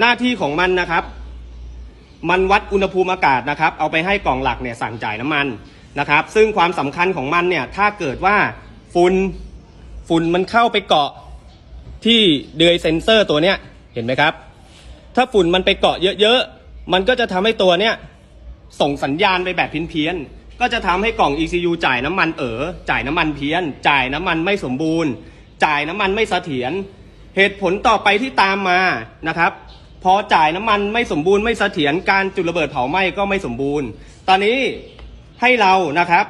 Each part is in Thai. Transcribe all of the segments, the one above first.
หน้าที่ของมันนะครับ มันวัดอุณหภูมิอากาศนะครับ เอาไปให้กล่องหลักเนี่ยสั่งจ่ายน้ำมันนะครับ ซึ่งความสำคัญของมันเนี่ยถ้าเกิดว่าฝุ่นฝุ่นมันเข้าไปเกาะที่เดือยเซนเซอร์ตัวเนี้ยเห็นไหมครับ ถ้าฝุ่นมันไปเกาะเยอะๆ มันก็จะทำให้ตัวเนี้ยส่งสัญญาณไปแบบเพี้ยนๆก็จะทำให้กล่อง ECU จ่ายน้ำมันเอ๋อจ่ายน้ำมันเพี้ยน จ่ายน้ำมันไม่สมบูรณ์ จ่ายน้ำมันไม่เสถียรเหตุผลต่อไปที่ตามมานะครับ พอจ่ายน้ำมันไม่สมบูรณ์ไม่เสถียรการจุดระเบิดเผาไหม้ก็ไม่สมบูรณ์ ตอนนี้ให้เรานะครับ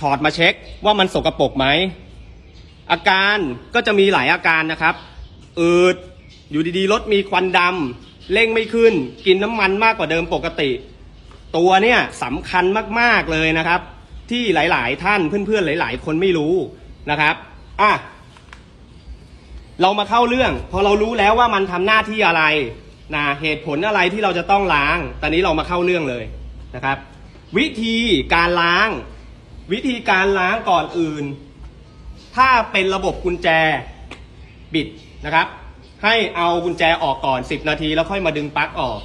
ถอดมาเช็คว่ามันสกรปรกไหมอาการก็จะมีหลายอาการนะครับอืดอยู่ดีๆรถมีควันดำเร่งไม่ขึ้น กินน้ำมันมากกว่าเดิมปกติ ตัวเนี่ยสำคัญมากๆเลยนะครับ ที่หลายๆท่านเพื่อนๆหลาย ๆ คนไม่รู้นะครับอะเรามาเข้าเรื่อง พอเรารู้แล้วว่ามันทำหน้าที่อะไร นะเหตุผลอะไรที่เราจะต้องล้าง ตอนนี้เรามาเข้าเรื่องเลยนะครับ วิธีการล้าง วิธีการล้างก่อนอื่น ถ้าเป็นระบบกุญแจบิดนะครับ ให้เอากุญแจออกก่อน 10 นาที แล้วค่อยมาดึงปลั๊กออก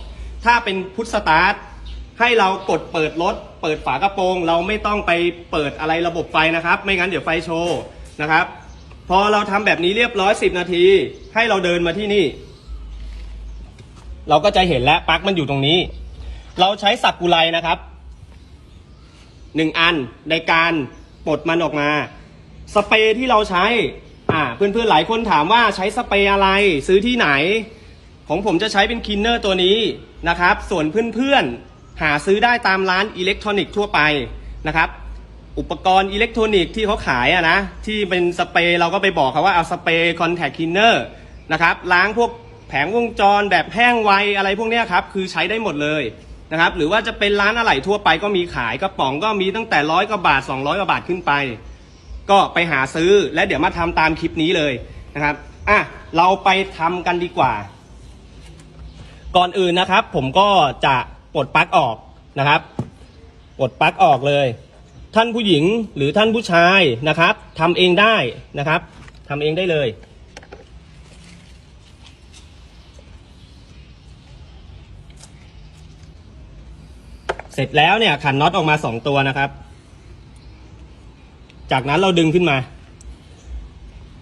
ถ้าเป็นพุทสตาร์ทให้เรากดเปิดรถ เปิดฝากระโปรง เราไม่ต้องไปเปิดอะไรระบบไฟนะครับ ไม่งั้นเดี๋ยวไฟโชว์นะครับ พอเราทำแบบนี้เรียบร้อย 10 นาที ให้เราเดินมาที่นี่ เราก็จะเห็นแล้วปลั๊กมันอยู่ตรงนี้ เราใช้สักกุไลนะครับหนึ่งอันในการปลดมันออกมา สเปรย์ที่เราใช้ อ่า เพื่อนๆหลายคนถามว่าใช้สเปรย์อะไรซื้อที่ไหน ของผมจะใช้เป็นคินเนอร์ตัวนี้นะครับ ส่วนเพื่อนๆหาซื้อได้ตามร้านอิเล็กทรอนิกส์ทั่วไปนะครับ อุปกรณ์อิเล็กทรอนิกส์ที่เขาขายอะนะที่เป็นสเปรย์เราก็ไปบอกเขาว่าเอาสเปรย์คอนแทคคินเนอร์นะครับล้างพวก แผงวงจรแบบแห้งไวอะไรพวกเนี้ยครับคือใช้ได้หมดเลยนะครับหรือว่าจะเป็นร้านอะไหล่ทั่วไปก็มีขายกระป๋องก็มีตั้งแต่ร้อยกว่าบาท 200กว่าบาทขึ้นไป ก็ไปหาซื้อและเดี๋ยวมาทำตามคลิปนี้เลยนะครับอะเราไปทำกันดีกว่า ก่อนอื่นนะครับ ผมก็จะปลดปลั๊กออกนะครับปลดปลั๊กออกเลย ท่านผู้หญิงหรือท่านผู้ชายนะครับทำเองได้นะครับทำเองได้เลย เสร็จแล้วเนี่ยขันน็อตออกมาสองตัวนะครับ จากนั้นเราดึงขึ้นมา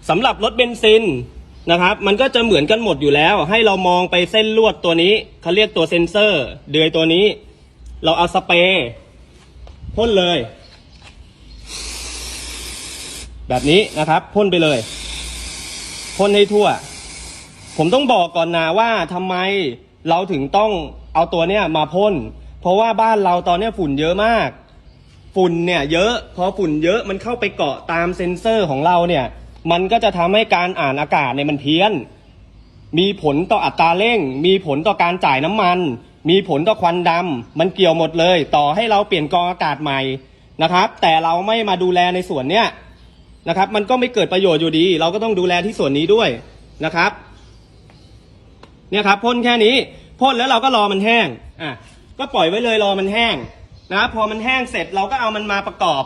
สำหรับรถเบนซินนะครับ มันก็จะเหมือนกันหมดอยู่แล้ว ให้เรามองไปเส้นลวดตัวนี้เขาเรียกตัวเซนเซอร์ เดือยตัวนี้ เราเอาสเปรย์พ่นเลย แบบนี้นะครับพ่นไปเลยพ่นให้ทั่ว ผมต้องบอกก่อนนะว่าทำไมเราถึงต้องเอาตัวเนี้ยมาพ่น เพราะว่าบ้านเราตอนเนี้ยฝุ่นเยอะมาก ฝุ่นเนี่ยเยอะพอฝุ่นเยอะมันเข้าไปเกาะตามเซ็นเซอร์ของเราเนี่ย มันก็จะทำให้การอ่านอากาศเนี่ยมันเพี้ยน มีผลต่ออัตราเร่ง มีผลต่อการจ่ายน้ำมัน มีผลต่อควันดำมันเกี่ยวหมดเลย ต่อให้เราเปลี่ยนกรองอากาศใหม่นะครับ แต่เราไม่มาดูแลในส่วนเนี้ยนะครับ มันก็ไม่เกิดประโยชน์อยู่ดี เราก็ต้องดูแลที่ส่วนนี้ด้วยนะครับ เนี่ยครับพ่นแค่นี้พ่นแล้วเราก็รอมันแห้งอะ ก็ปล่อยไว้เลยรอมันแห้งนะพอมันแห้งเสร็จเราก็เอามันมาประกอบ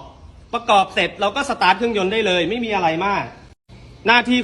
ประกอบเสร็จเราก็สตาร์ทเครื่องยนต์ได้เลย ไม่มีอะไรมาก หน้าที่